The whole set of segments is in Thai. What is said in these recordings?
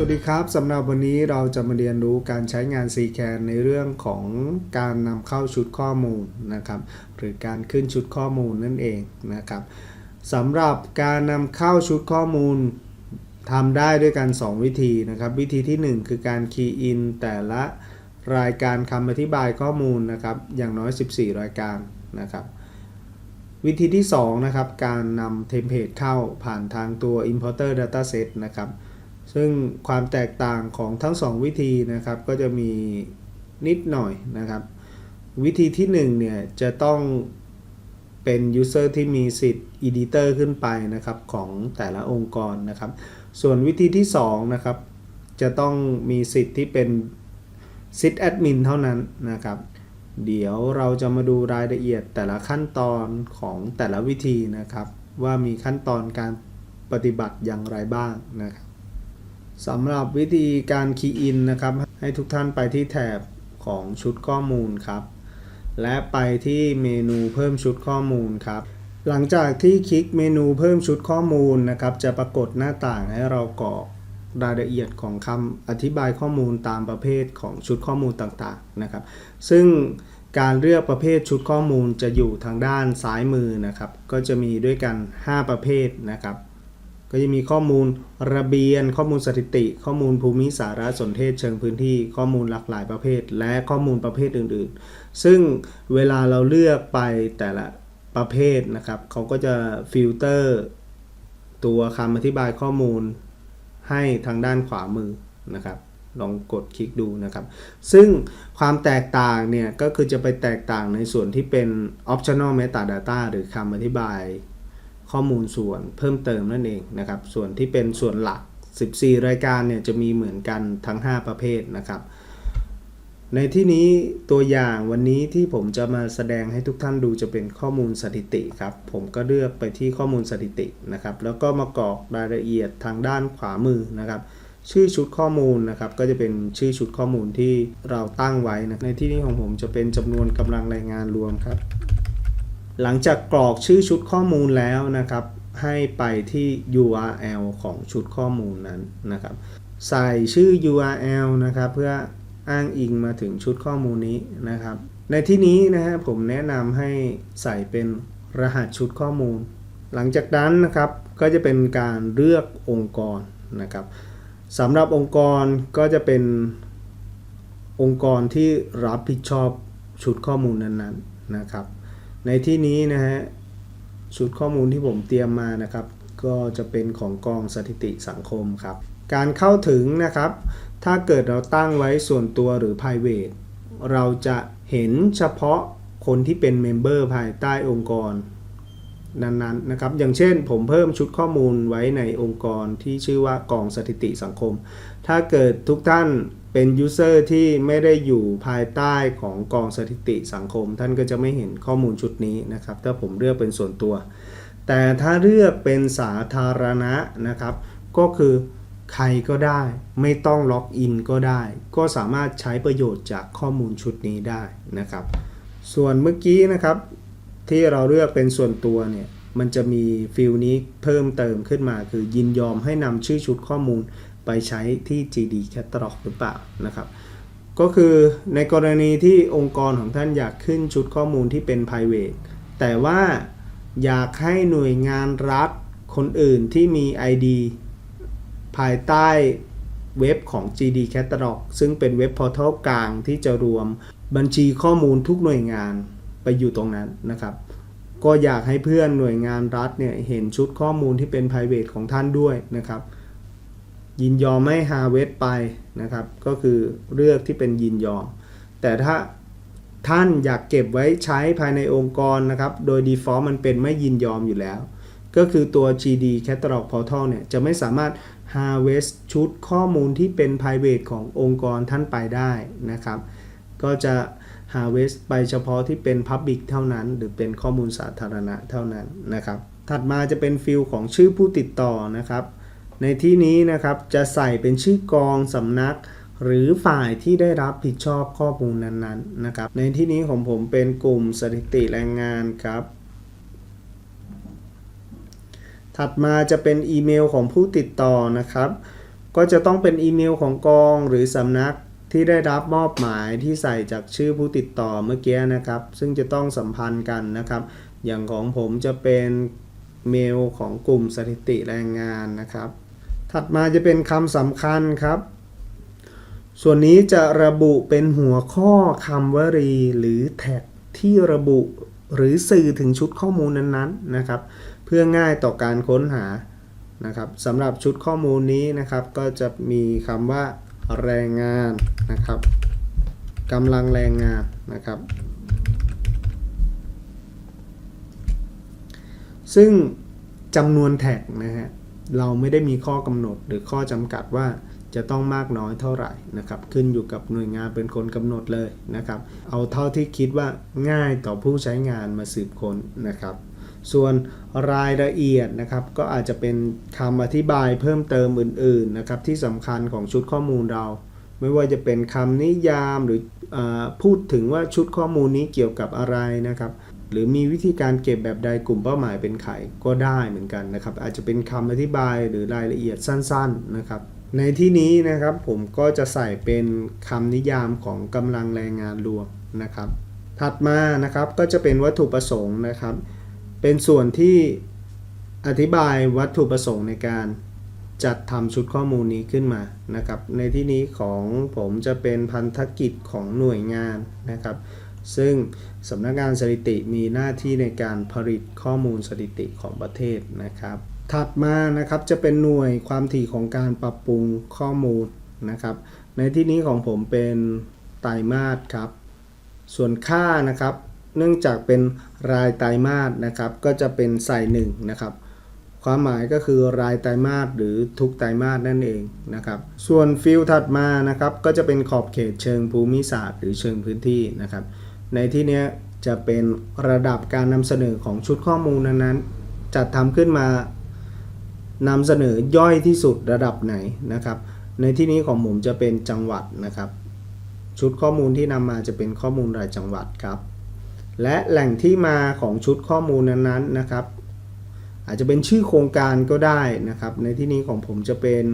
สวัสดีครับสำหรับวันนี้เราจะมาเรียนรู้การใช้งาน c c a n ในเรื่องของการนำเข้าชุดข้อมูลนะครับหรือการขึ้นชุดข้อมูลนั่นเองนะครับสำหรับการนำเข้าชุดข้อมูลทำได้ด้วยกัน 2 วิธีนะครับ วิธีที่ 1 คือการ key in แต่ละรายการคำอธิบายข้อมูลนะครับอย่างน้อย 14 รายการนะครับวิธีที่2นะครับการนำเทมเพลตเข้าผ่านทางตัว importer dataset นะครับ ซึ่งความแตกต่างของทั้ง 2 วิธีนะครับก็จะมีนิดหน่อยนะครับ วิธีที่1เนี่ยจะต้องเป็น user ที่มีสิทธิ์ editor ขึ้นไปนะครับของแต่ละองค์กรนะครับ ส่วนวิธีที่2นะครับจะต้องมีสิทธิ์ที่เป็น sit admin เท่านั้นนะครับ เดี๋ยวเราจะมาดูรายละเอียดแต่ละขั้นตอนของแต่ละวิธีนะครับ ว่ามีขั้นตอนการปฏิบัติอย่างไรบ้างนะครับ สำหรับวิธีการ key in นะครับ ให้ทุกท่านไปที่แถบของชุดข้อมูลครับ และไปที่เมนูเพิ่มชุดข้อมูลครับ หลังจากที่คลิกเมนูเพิ่มชุดข้อมูลนะครับ จะปรากฏหน้าต่างให้เรากรอกรายละเอียดของคำอธิบายข้อมูลตามประเภทของชุดข้อมูลต่างๆนะครับ ซึ่งการเลือกประเภทชุดข้อมูลจะอยู่ทางด้านซ้ายมือนะครับ ก็จะมีด้วยกัน 5 ประเภทนะครับ ก็จะมีข้อมูลระเบียน ข้อมูลสถิติ ข้อมูลภูมิสารสนเทศเชิงพื้นที่ ข้อมูลหลากหลายประเภท และข้อมูลประเภทอื่นๆ ซึ่งเวลาเราเลือกไปแต่ละประเภทนะครับเขาก็จะฟิลเตอร์ตัวคำอธิบายข้อมูลให้ทางด้านขวามือนะครับลองกดคลิกดูนะครับ ซึ่งความแตกต่างเนี่ยก็คือจะไปแตกต่างในส่วนที่เป็น optional metadata หรือคำอธิบาย ข้อมูลส่วนเพิ่มเติมนั่นเองนะครับ ส่วนที่เป็นส่วนหลัก 14 รายการเนี่ยจะมีเหมือนกันทั้ง 5 ประเภทนะครับ ในที่นี้ตัวอย่างวันนี้ที่ผมจะมาแสดงให้ทุกท่านดูจะเป็นข้อมูลสถิติครับ ผมก็เลือกไปที่ข้อมูลสถิตินะครับ แล้วก็มากรอกรายละเอียดทางด้านขวามือนะครับ ชื่อชุดข้อมูลนะครับ ก็จะเป็นชื่อชุดข้อมูลที่เราตั้งไว้นะในที่นี้ของผมจะเป็นจำนวนกำลังแรงงานรวมครับ หลังจากกรอกชื่อชุดข้อมูลแล้วนะครับ ให้ไปที่ URL ของชุดข้อมูลนั้นนะครับ ใส่ชื่อ URL นะครับเพื่ออ้างอิงมาถึงชุดข้อมูลนี้นะครับ ในที่นี้นะฮะผมแนะนำให้ใส่เป็นรหัสชุดข้อมูล หลังจากนั้นนะครับก็จะเป็นการเลือกองค์กรนะครับสำหรับองค์กรก็จะเป็นองค์กรที่รับผิดชอบชุดข้อมูลนั้นๆนะครับ ในที่นี้นะฮะชุดข้อมูลที่ผมเตรียมมานะครับ ก็จะเป็นของกองสถิติสังคมครับ การเข้าถึงนะครับ ถ้าเกิดเราตั้งไว้ส่วนตัวหรือ private เราจะเห็นเฉพาะคนที่เป็นเมมเบอร์ภายใต้องค์กร นั้นๆนะครับอย่างเช่นผมเพิ่มชุดข้อมูลไว้ในองค์กรที่ชื่อว่ากองสถิติสังคม ถ้าเกิดทุกท่านเป็นยูเซอร์ที่ไม่ได้อยู่ภายใต้ของกองสถิติสังคม ท่านก็จะไม่เห็นข้อมูลชุดนี้นะครับ ถ้าผมเลือกเป็นส่วนตัว แต่ถ้าเลือกเป็นสาธารณะนะครับ ก็คือใครก็ได้ไม่ต้องล็อกอินก็ได้ ก็สามารถใช้ประโยชน์จากข้อมูลชุดนี้ได้นะครับ ส่วนเมื่อกี้นะครับ ที่เราเลือกเป็นส่วนตัวเนี่ยมันจะมีฟิลนี้เพิ่มเติมขึ้นมา คือยินยอมให้นำชื่อชุดข้อมูลไปใช้ที่ GD Catalog หรือเปล่านะครับ ก็คือในกรณีที่องค์กรของท่านอยากขึ้นชุดข้อมูลที่เป็น private แต่ว่าอยากให้หน่วยงานรัฐคนอื่นที่มี ID ภายใต้เว็บของ GD Catalog ซึ่งเป็นเว็บพอร์ทัลกลางที่จะรวมบัญชีข้อมูลทุกหน่วยงาน ไปอยู่ตรงนั้นนะครับ ก็อยากให้เพื่อนหน่วยงานรัฐเนี่ยเห็นชุดข้อมูลที่เป็น private ของท่านด้วยนะครับ ยินยอมไม่ฮาเวสไปนะครับ ก็คือเลือกที่เป็นยินยอม แต่ถ้าท่านอยากเก็บไว้ใช้ภายในองค์กรนะครับ โดย default มันเป็นไม่ยินยอมอยู่แล้ว ก็คือตัว GD Catalog Portal เนี่ยจะไม่สามารถ harvest ชุดข้อมูลที่เป็น private ขององค์กรท่านไปได้นะครับ ก็จะ harvest ไปเฉพาะที่เป็น public เท่านั้น หรือเป็นข้อมูลสาธารณะเท่านั้นนะครับ ถัดมาจะเป็นฟิลของชื่อผู้ติดต่อนะครับ ในที่นี้นะครับจะใส่เป็นชื่อกองสำนัก หรือฝ่ายที่ได้รับผิดชอบข้อมูลนั้นๆนะครับ ในที่นี้ของผมเป็นกลุ่มสถิติแรงงานครับถัดมาจะเป็นอีเมลของผู้ติดต่อนะครับ ก็จะต้องเป็นอีเมลของกองหรือสำนัก ที่ได้รับมอบหมายที่ใส่จากชื่อผู้ติดต่อเมื่อกี้นะครับ ซึ่งจะต้องสัมพันธ์กันนะครับ อย่างของผมจะเป็นเมลของกลุ่มสถิติแรงงานนะครับ ถัดมาจะเป็นคำสำคัญครับ ส่วนนี้จะระบุเป็นหัวข้อคำวลีหรือแท็กที่ระบุหรือสื่อถึงชุดข้อมูลนั้นๆนะครับ เพื่อง่ายต่อการค้นหานะครับสำหรับชุดข้อมูลนี้นะครับ ก็จะมีคำว่า แรงงานนะครับกำลังแรงงานนะครับ ซึ่งจำนวนแท็กนะฮะเราไม่ได้มีข้อกำหนดหรือข้อจำกัดว่าจะต้องมากน้อยเท่าไหร่นะครับ ขึ้นอยู่กับหน่วยงานเป็นคนกำหนดเลยนะครับ เอาเท่าที่คิดว่าง่ายต่อผู้ใช้งานมาสืบค้นนะครับ ส่วนรายละเอียดนะครับ ก็อาจจะเป็นคำอธิบายเพิ่มเติมอื่นๆนะครับที่สำคัญของชุดข้อมูลเรา ไม่ว่าจะเป็นคำนิยามหรืออพูดถึงว่าชุดข้อมูลนี้เกี่ยวกับอะไรนะครับ หรือมีวิธีการเก็บแบบใดกลุ่มเป้าหมายเป็นใครก็ได้เหมือนกันนะครับ อาจจะเป็นคำอธิบายหรือรายละเอียดสั้น ๆนะครับในที่นี้นะครับผมก็จะใส่เป็นคำนิยามของกำลังแรงงานรวมนะครับ ถัดมานะครับก็จะเป็นวัตถุประสงค์นะครับ เป็นส่วนที่อธิบายวัตถุประสงค์ในการจัดทำชุดข้อมูลนี้ขึ้นมานะครับ ในที่นี้ของผมจะเป็นพันธกิจของหน่วยงานนะครับ ซึ่งสำนักงานสถิติมีหน้าที่ในการผลิตข้อมูลสถิติของประเทศนะครับ ถัดมานะครับจะเป็นหน่วยความถี่ของการปรับปรุงข้อมูลนะครับ ในที่นี้ของผมเป็นไตรมาสครับ ส่วนค่านะครับ เนื่องจากเป็นรายไตรมาสนะครับก็จะเป็นใส่หนึ่งนะครับความหมายก็คือรายไตรมาสหรือทุกไตรมาสนั่นเองนะครับส่วนฟิลถัดมานะครับก็จะเป็นขอบเขตเชิงภูมิศาสตร์หรือเชิงพื้นที่นะครับในที่นี้จะเป็นระดับการนำเสนอของชุดข้อมูลนั้นๆจัดทำขึ้นมานำเสนอย่อยที่สุดระดับไหนนะครับ ในที่นี้ของผมจะเป็นจังหวัดนะครับ ชุดข้อมูลที่นำมาจะเป็นข้อมูลรายจังหวัดครับ และแหล่งที่มาของชุดข้อมูลนั้นๆนะครับ อาจจะเป็นชื่อโครงการก็ได้นะครับ ในที่นี้ของผมจะเป็น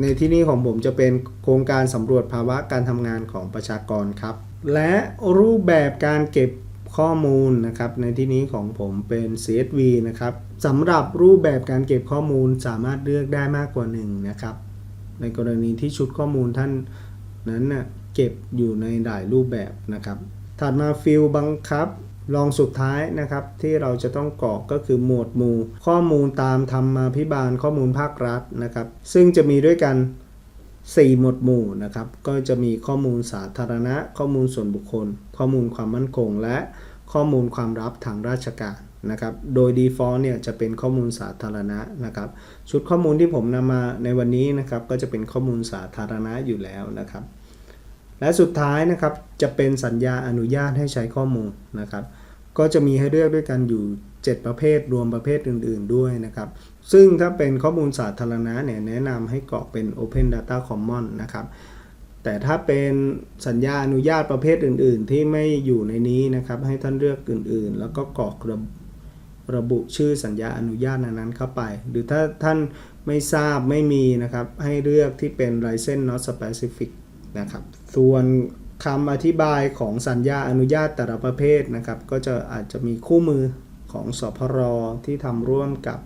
ในที่นี้ของผมจะเป็นโครงการสำรวจภาวะการทำงานของประชากรครับ และรูปแบบการเก็บข้อมูลนะครับ ในที่นี้ของผมเป็น CSV นะครับสำหรับรูปแบบการเก็บข้อมูลสามารถเลือกได้มากกว่าหนึ่งนะครับ ในกรณีที่ชุดข้อมูลท่านนั้นน่ะเก็บอยู่ในหลายรูปแบบนะครับ ถัดมาฟิลบังคับ รองสุดท้ายนะครับที่เราจะต้องกรอกก็คือหมวดหมู่ ข้อมูลตามธรรมาภิบาลข้อมูลภาครัฐนะครับ ซึ่งจะมีด้วยกัน 4 หมวดหมู่นะครับ ก็จะมีข้อมูลสาธารณะ ข้อมูลส่วนบุคคล ข้อมูลความมั่นคง และข้อมูลความลับทางราชการนะครับ โดย default เนี่ยจะเป็นข้อมูลสาธารณะนะครับ ชุดข้อมูลที่ผมนำมาในวันนี้นะครับ ก็จะเป็นข้อมูลสาธารณะอยู่แล้วนะครับ และสุดท้ายนะครับจะเป็นสัญญาอนุญาตให้ใช้ข้อมูลนะครับ ก็จะมีให้เลือกด้วยกันอยู่ 7 ประเภทรวมประเภทอื่น ๆ ด้วยนะครับ ซึ่งถ้าเป็นข้อมูลสาธารณะเนี่ยแนะนำให้กรอกเป็น Open Data Common นะครับแต่ถ้าเป็นสัญญาอนุญาตประเภทอื่น ๆ ที่ไม่อยู่ในนี้นะครับ ให้ท่านเลือกอื่น ๆ แล้วก็กรอกระระบุชื่อสัญญาอนุญาตนั้นๆเข้าไป หรือถ้าท่านไม่ทราบไม่มีนะครับ ให้เลือกที่เป็น License Not Specific นะครับส่วนคำอธิบายของสัญญาอนุญาตแต่ละประเภทนะครับ ก็จะอาจจะมีคู่มือของสพรที่ทำร่วมกับ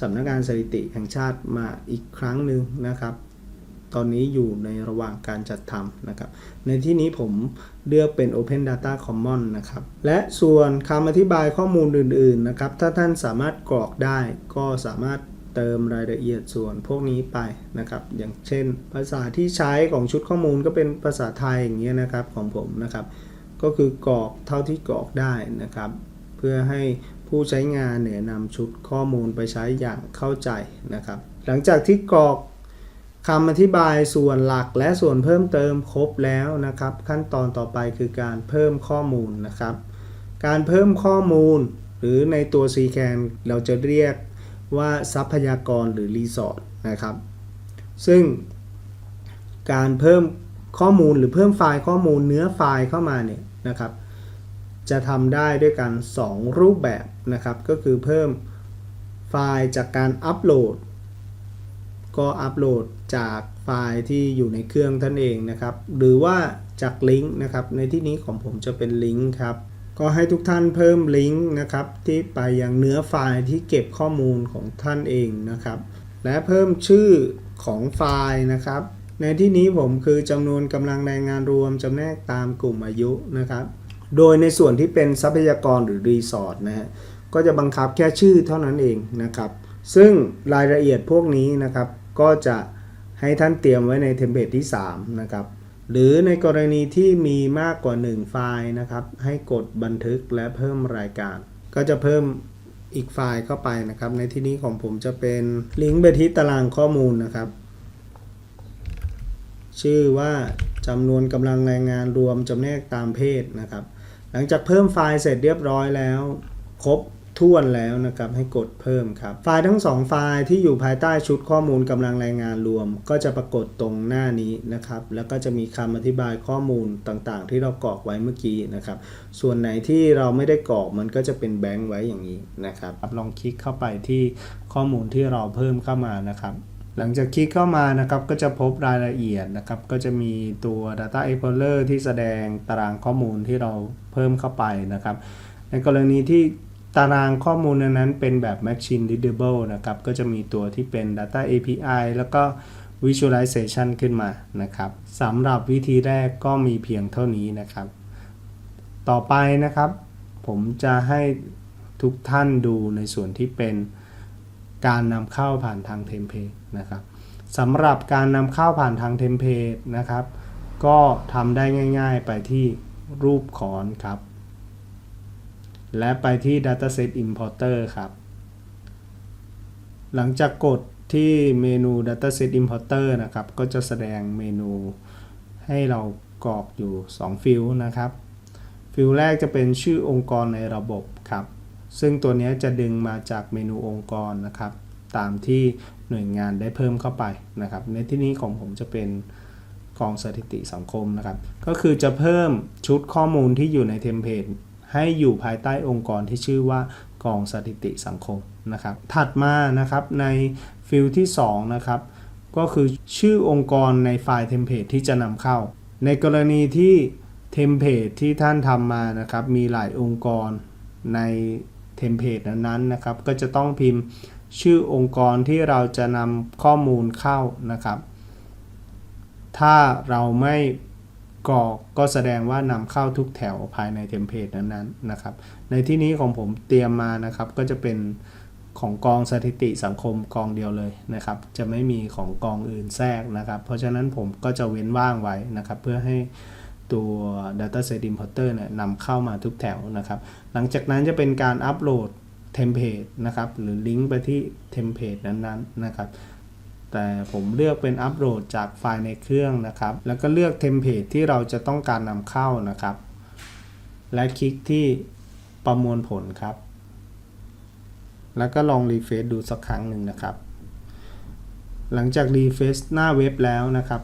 สำนักงานสถิติแห่งชาติมาอีกครั้งหนึ่งนะครับ ตอนนี้อยู่ในระหว่างการจัดทำนะครับ ในที่นี้ผมเลือกเป็น Open Data Common นะครับ และส่วนคำอธิบายข้อมูลอื่น ๆ นะครับ ถ้าท่านสามารถกรอกได้ก็สามารถ เติมรายละเอียดส่วนพวกนี้ไปนะครับ อย่างเช่น ภาษาที่ใช้ของชุดข้อมูลก็เป็นภาษาไทยอย่างเงี้ยนะครับของผมนะครับ ก็คือกรอกเท่าที่กรอกได้นะครับ เพื่อให้ผู้ใช้งานเนี่ยนำชุดข้อมูลไปใช้อย่างเข้าใจนะครับ หลังจากที่กรอกคำอธิบายส่วนหลักและส่วนเพิ่มเติมครบแล้วนะครับ ขั้นตอนต่อไปคือการเพิ่มข้อมูลนะครับ การเพิ่มข้อมูล หรือในตัว c c a n เราจะเรียก ว่าทรัพยากรหรือรีสอร์ทนะครับ ซึ่งการเพิ่มข้อมูลหรือเพิ่มไฟล์ข้อมูลเนื้อไฟล์เข้ามาเนี่ยนะครับ จะทำได้ด้วยกัน 2 รูปแบบนะครับ ก็คือเพิ่มไฟล์จากการอัปโหลด ก็อัปโหลดจากไฟล์ที่อยู่ในเครื่องท่านเองนะครับ หรือว่าจากลิงก์นะครับ ในที่นี้ของผมจะเป็นลิงก์ครับ ก็ให้ทุกท่านเพิ่มลิงก์นะครับที่ไปยังเนื้อไฟล์ที่เก็บข้อมูลของท่านเองนะครับ และเพิ่มชื่อของไฟล์นะครับ ในที่นี้ผมคือจำนวนกำลังแรงงานรวมจำแนกตามกลุ่มอายุนะครับ โดยในส่วนที่เป็นทรัพยากรหรือรีสอร์ทนะฮะก็จะบังคับแค่ชื่อเท่านั้นเองนะครับ ซึ่งรายละเอียดพวกนี้นะครับก็จะให้ท่านเตรียมไว้ในเทมเพลตที่ 3 นะครับ หรือในกรณีที่มีมากกว่า 1 ไฟล์นะครับ ให้กดบันทึกและเพิ่มรายการ ก็จะเพิ่มอีกไฟล์เข้าไปนะครับ ในที่นี้ของผมจะเป็นลิงก์ไปที่ตารางข้อมูลนะครับ ชื่อว่าจำนวนกำลังแรงงานรวมจำแนกตามเพศนะครับ หลังจากเพิ่มไฟล์เสร็จเรียบร้อยแล้ว ครบ ถ้วนแล้วนะครับให้กดเพิ่มครับ ไฟล์ทั้ง 2 ไฟล์ที่อยู่ภายใต้ชุดข้อมูลกำลังแรงงานรวม ก็จะปรากฏตรงหน้านี้นะครับ แล้วก็จะมีคำอธิบายข้อมูลต่างๆ ที่เรากรอกไว้เมื่อกี้นะครับ ส่วนไหนที่เราไม่ได้กรอกมันก็จะเป็นแบงค์ไว้อย่างนี้นะครับลองคลิกเข้าไปที่ข้อมูลที่เราเพิ่มเข้ามานะครับหลังจากคลิกเข้ามานะครับก็จะพบรายละเอียดนะครับ ก็จะมีตัว Data Explorer ที่แสดงตารางข้อมูลที่เราเพิ่มเข้าไปนะครับ ในกรณีที่ ตารางข้อมูลนั้นเป็นแบบ Machine Readable นะครับ ก็จะมีตัวที่เป็น Data API แล้วก็ Visualization ขึ้นมานะครับสำหรับวิธีแรกก็มีเพียงเท่านี้นะครับ ต่อไปนะครับ ผมจะให้ทุกท่านดูในส่วนที่เป็นการนำเข้าผ่านทางเทมเพลตนะครับสำหรับการนำเข้าผ่านทางเทมเพลตนะครับ ก็ทำได้ง่าย ๆ ไปที่รูปขอนครับ และไปที่ Dataset Importer ครับ หลังจากกดที่เมนู Dataset Importer นะครับ ก็จะแสดงเมนูให้เรากรอกอยู่ 2 ฟิล์นะครับ ฟิล์แรกจะเป็นชื่อองค์กรในระบบครับ ซึ่งตัวนี้จะดึงมาจากเมนูองค์กรนะครับ ตามที่หน่วยงานได้เพิ่มเข้าไปนะครับ ในที่นี้ของผมจะเป็นกองสถิติสังคมนะครับ ก็คือจะเพิ่มชุดข้อมูลที่อยู่ในเทมเพลต ให้อยู่ภายใต้องค์กรที่ชื่อว่ากองสถิติสังคมนะครับ ถัดมานะครับในฟิลที่2นะครับก็คือชื่อองค์กรในไฟล์เทมเพลตที่จะนำเข้า ในกรณีที่เทมเพลตที่ท่านทำมานะครับมีหลายองค์กรในเทมเพลตนั้นๆนะครับ ก็จะต้องพิมพ์ชื่อองค์กรที่เราจะนำข้อมูลเข้านะครับ ถ้าเราไม่ กรอกก็แสดงว่านำเข้าทุกแถวภายในเทมเพลตนั้นๆนะครับ ในที่นี้ของผมเตรียมมานะครับก็จะเป็นของกองสถิติสังคมกองเดียวเลยนะครับ จะไม่มีของกองอื่นแทรกนะครับ เพราะฉะนั้นผมก็จะเว้นว่างไว้นะครับ เพื่อให้ตัว Dataset Importer เนี่ยนำเข้ามาทุกแถวนะครับ หลังจากนั้นจะเป็นการอัปโหลดเทมเพลตนะครับ หรือลิงก์ไปที่เทมเพลตนั้นๆนะครับ แต่ผมเลือกเป็นอัปโหลดจากไฟล์ในเครื่องนะครับ แล้วก็เลือกเทมเพลตที่เราจะต้องการนำเข้านะครับ และคลิกที่ประมวลผลครับ แล้วก็ลองรีเฟซดูสักครั้งหนึ่งนะครับ หลังจากรีเฟซหน้าเว็บแล้วนะครับ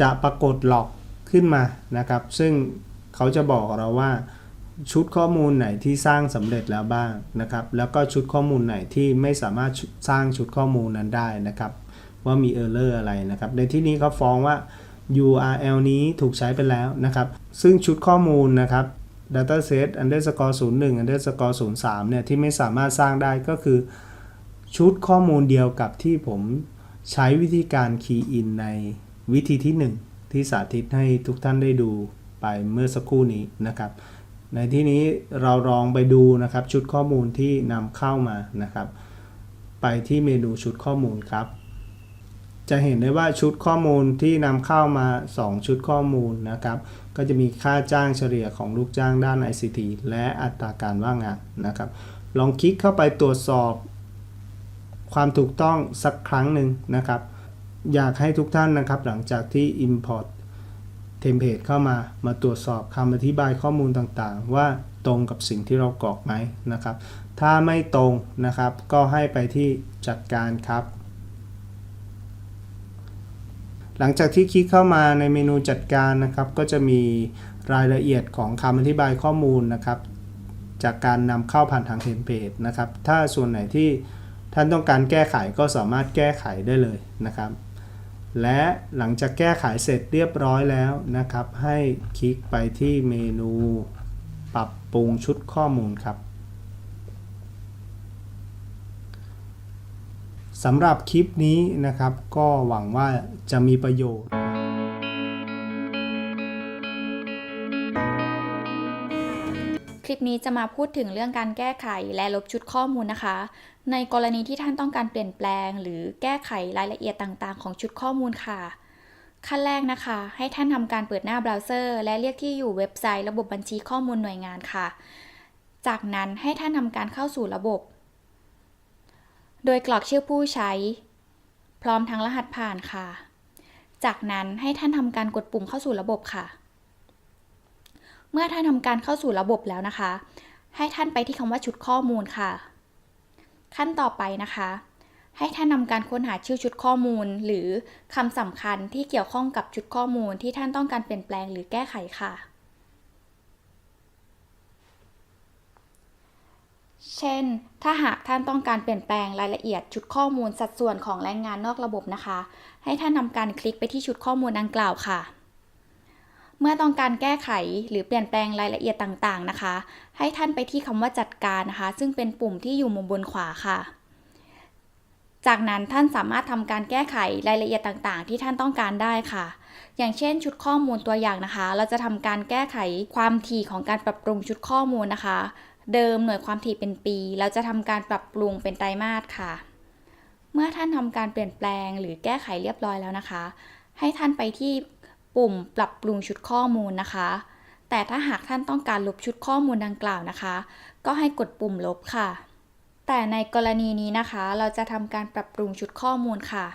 จะปรากฏหลอกขึ้นมานะครับ ซึ่งเขาจะบอกเราว่าชุดข้อมูลไหนที่สร้างสำเร็จแล้วบ้างนะครับ แล้วก็ชุดข้อมูลไหนที่ไม่สามารถสร้างชุดข้อมูลนั้นได้นะครับ ว่ามี error อะไรนะครับ ในที่นี้เขาฟ้องว่า URL นี้ถูกใช้ไปแล้วนะครับ ซึ่งชุดข้อมูลนะครับ dataset underscore 01 underscore 03 เนี่ย ที่ไม่สามารถสร้างได้ก็คือ ชุดข้อมูลเดียวกับที่ผมใช้วิธีการ key in ในวิธีที่ 1 ที่สาธิตให้ทุกท่านได้ดูไปเมื่อสักครู่นี้นะครับ ในที่นี้เราลองไปดูนะครับ ชุดข้อมูลที่นำเข้ามานะครับ ไปที่เมนูชุดข้อมูลครับ จะเห็นได้ว่าชุดข้อมูลที่นำเข้ามา 2 ชุดข้อมูลนะครับ ก็จะมีค่าจ้างเฉลี่ยของลูกจ้างด้าน ICT และอัตราการว่างงานนะครับ ลองคลิกเข้าไปตรวจสอบความถูกต้องสักครั้งหนึ่งนะครับ อยากให้ทุกท่านนะครับหลังจากที่ Import เทมเพลตเข้ามา มาตรวจสอบคำอธิบายข้อมูลต่างๆ ว่าตรงกับสิ่งที่เรากรอกไหมนะครับ ถ้าไม่ตรงนะครับ ก็ให้ไปที่จัดการครับ หลังจากที่คลิกเข้ามาในเมนูจัดการนะครับ ก็จะมีรายละเอียดของคำอธิบายข้อมูลนะครับ จากการนำเข้าผ่านทางเทมเพลตนะครับ ถ้าส่วนไหนที่ท่านต้องการแก้ไขก็สามารถแก้ไขได้เลยนะครับ และหลังจากแก้ไขเสร็จเรียบร้อยแล้วนะครับ ให้คลิกไปที่เมนู ปรับปรุงชุดข้อมูลครับ สำหรับคลิปนี้นะครับ ก็หวังว่าจะมีประโยชน์คลิปนี้จะมาพูดถึงเรื่องการแก้ไขและลบชุดข้อมูลนะคะ ในกรณีที่ท่านต้องการเปลี่ยนแปลง หรือแก้ไขรายละเอียดต่างๆ ของชุดข้อมูลค่ะ ขั้นแรกนะคะ ให้ท่านทำการเปิดหน้าเบราว์เซอร์ และเรียกที่อยู่เว็บไซต์ระบบบัญชีข้อมูลหน่วยงานค่ะ จากนั้นให้ท่านทำการเข้าสู่ระบบ โดยกรอกชื่อผู้ใช้ พร้อมทั้งรหัสผ่านค่ะ จากนั้นให้ท่านทำการกดปุ่มเข้าสู่ระบบค่ะ เมื่อท่านทำการเข้าสู่ระบบแล้วนะคะ ให้ท่านไปที่คำว่าชุดข้อมูลค่ะ ขั้นต่อไปนะคะ ให้ท่านทำการค้นหาชื่อชุดข้อมูล หรือคำสำคัญที่เกี่ยวข้องกับชุดข้อมูลที่ท่านต้องการเปลี่ยนแปลงหรือแก้ไขค่ะ เช่น ถ้าหากท่านต้องการเปลี่ยนแปลงรายละเอียดชุดข้อมูลสัดส่วนของแรงงานนอกระบบนะคะ ให้ท่านทำการคลิกไปที่ชุดข้อมูลดังกล่าวค่ะ เมื่อต้องการแก้ไขหรือเปลี่ยนแปลงรายละเอียดต่างๆนะคะ ให้ท่านไปที่คำว่าจัดการนะคะ ซึ่งเป็นปุ่มที่อยู่มุมบนขวาค่ะ จากนั้นท่านสามารถทำการแก้ไขรายละเอียดต่างๆ ที่ท่านต้องการได้ค่ะ อย่างเช่น ชุดข้อมูลตัวอย่างนะคะ เราจะทำการแก้ไขความถี่ของการปรับปรุงชุดข้อมูลนะคะ เดิมหน่วยความถี่เป็นปี เราจะทำการปรับปรุงเป็นไตรมาสค่ะ เมื่อท่านทำการเปลี่ยนแปลงหรือแก้ไขเรียบร้อยแล้วนะคะ ให้ท่านไปที่ปุ่มปรับปรุงชุดข้อมูลนะคะ แต่ถ้าหากท่านต้องการลบชุดข้อมูลดังกล่าวนะคะ ก็ให้กดปุ่มลบค่ะ แต่ในกรณีนี้นะคะ เราจะทำการปรับปรุงชุดข้อมูลค่ะ